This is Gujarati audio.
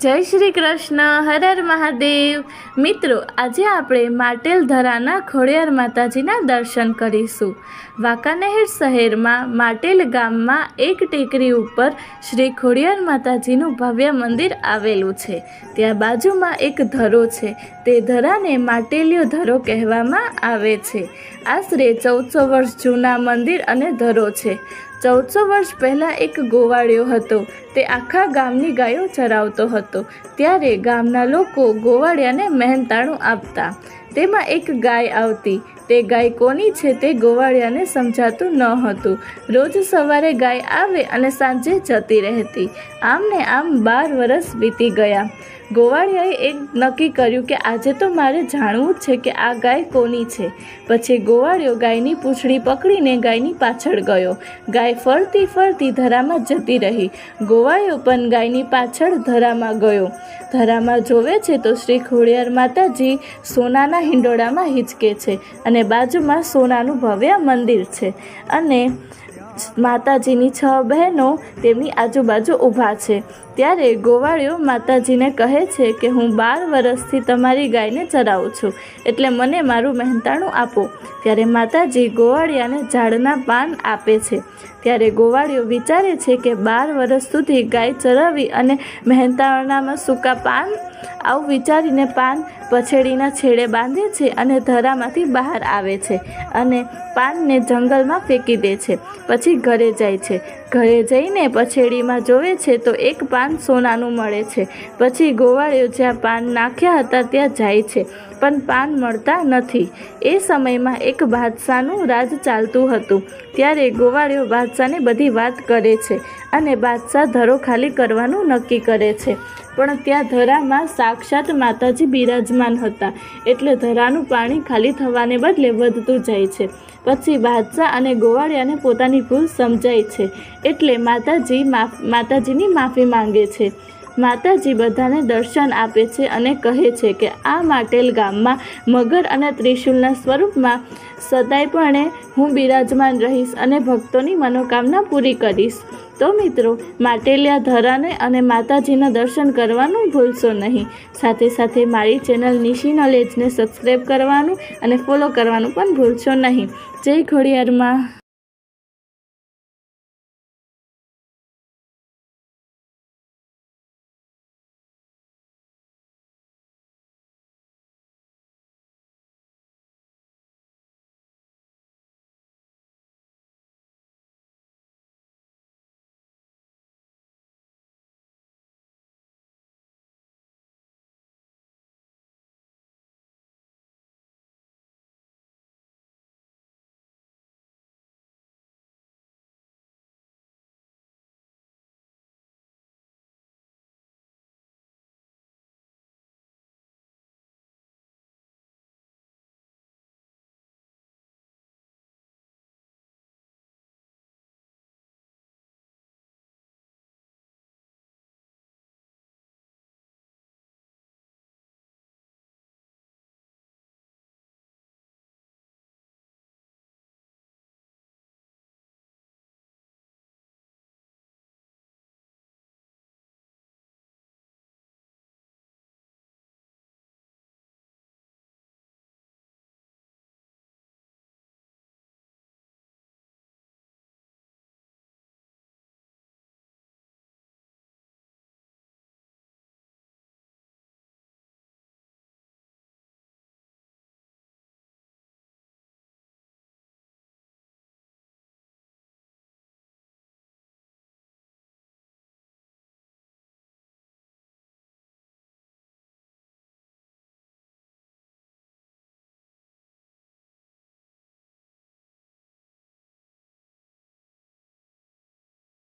જય શ્રી કૃષ્ણ, હર હર મહાદેવ. મિત્રો, આજે આપણે માટેલ ધરાના ખોડિયાર માતાજીના દર્શન કરીશું. વાંકાનેર શહેરમાં માટેલ ગામમાં એક ટેકરી ઉપર શ્રી ખોડિયાર માતાજીનું ભવ્ય મંદિર આવેલું છે. ત્યાં બાજુમાં એક ધરો છે. તે ધરાને માટેલિયો ધરો કહેવામાં આવે છે. આશરે ચૌદસો વર્ષ જૂના મંદિર અને ધરો છે. ચૌદસો વર્ષ પહેલાં એક ગોવાળિયો હતો. તે આખા ગામની ગાયો ચરાવતો હતો. ત્યારે ગામના લોકો ગોવાળિયાને મહેનતાણું આપતા તેમાં એક ગાય આવતી. તે ગાય કોની છે તે ગોવાળિયાને સમજાતું ન હતું. રોજ સવારે ગાય આવે અને સાંજે જતી રહેતી. આમ ને આમ બાર વરસ વીતી ગયા. ગોવાળિયાએ એક નક્કી કર્યું કે આજે તો મારે જાણવું જ છે કે આ ગાય કોની છે. પછી ગોવાળિયો ગાયની પૂંછડી પકડીને ગાયની પાછળ ગયો. ગાય ફરતી ફરતી ધરામાં જતી રહી. ગોવાળિયો પણ ગાયની પાછળ ધરામાં ગયો. ધરામાં જોવે છે તો શ્રી ખોડિયાર માતાજી સોનાના હિંડોળામાં હિંચકે છે અને બાજુમાં સોનાનું ભવ્ય મંદિર છે. અને માતાજીની છ બહેનો તેમની આજુબાજુ ઊભા છે. ત્યારે ગોવાળિયો માતાજીને કહે છે કે હું બાર વર્ષથી તમારી ગાયને ચરાવું છું, એટલે મને મારું મહેનતાણું આપો. ત્યારે માતાજી ગોવાળિયાને ઝાડના પાન આપે છે. ત્યારે ગોવાળિયો વિચારે છે કે બાર વર્ષ સુધી ગાય ચરાવી અને મહેનતાણામાં સૂકા પાન આવું વિચારીને પાન પછેડીના છેડે બાંધે છે અને ધરામાંથી બહાર આવે છે અને પાનને જંગલમાં ફેંકી દે છે. પછી ઘરે જાય છે. ઘરે જઈને પછેડીમાં જોવે છે તો એક પાન સોનાનું મળે છે. પછી ગોવાળિયો જ્યાં પાન નાખ્યા હતા ત્યાં જાય છે. પણ પાન મળતા નથી. એ સમયમાં એક બાદશાહનું રાજ ચાલતું હતું. ત્યારે ગોવાળિયો બાદશાહને બધી વાત કરે છે અને બાદશાહ ધરો ખાલી કરવાનું નક્કી કરે છે. પણ ત્યાં ધરામાં સાક્ષાત માતાજી બિરાજમાન હતા. એટલે ધરાનું પાણી ખાલી થવાને બદલે વધતું જાય છે. પછી બાદશાહ અને ગોવાળિયાને પોતાની ભૂલ સમજાય છે. એટલે માતાજી માતાજીની માફી માંગે છે. માતાજી બધાને દર્શન આપે છે અને કહે છે કે આ માટેલ ગામમાં મગર અને ત્રિશુલના સ્વરૂપમાં સદાયપણે હું બિરાજમાન રહીશ અને ભક્તોની મનોકામના પૂરી કરીશ. તો મિત્રો, માટેલિયા ધરાને અને માતાજીના દર્શન કરવાનું ભૂલશો નહીં. સાથે સાથે મારી ચેનલ નિશી નોલેજને સબસ્ક્રાઈબ કરવાનું અને ફોલો કરવાનું પણ ભૂલશો નહીં. જય ખોડિયારમાં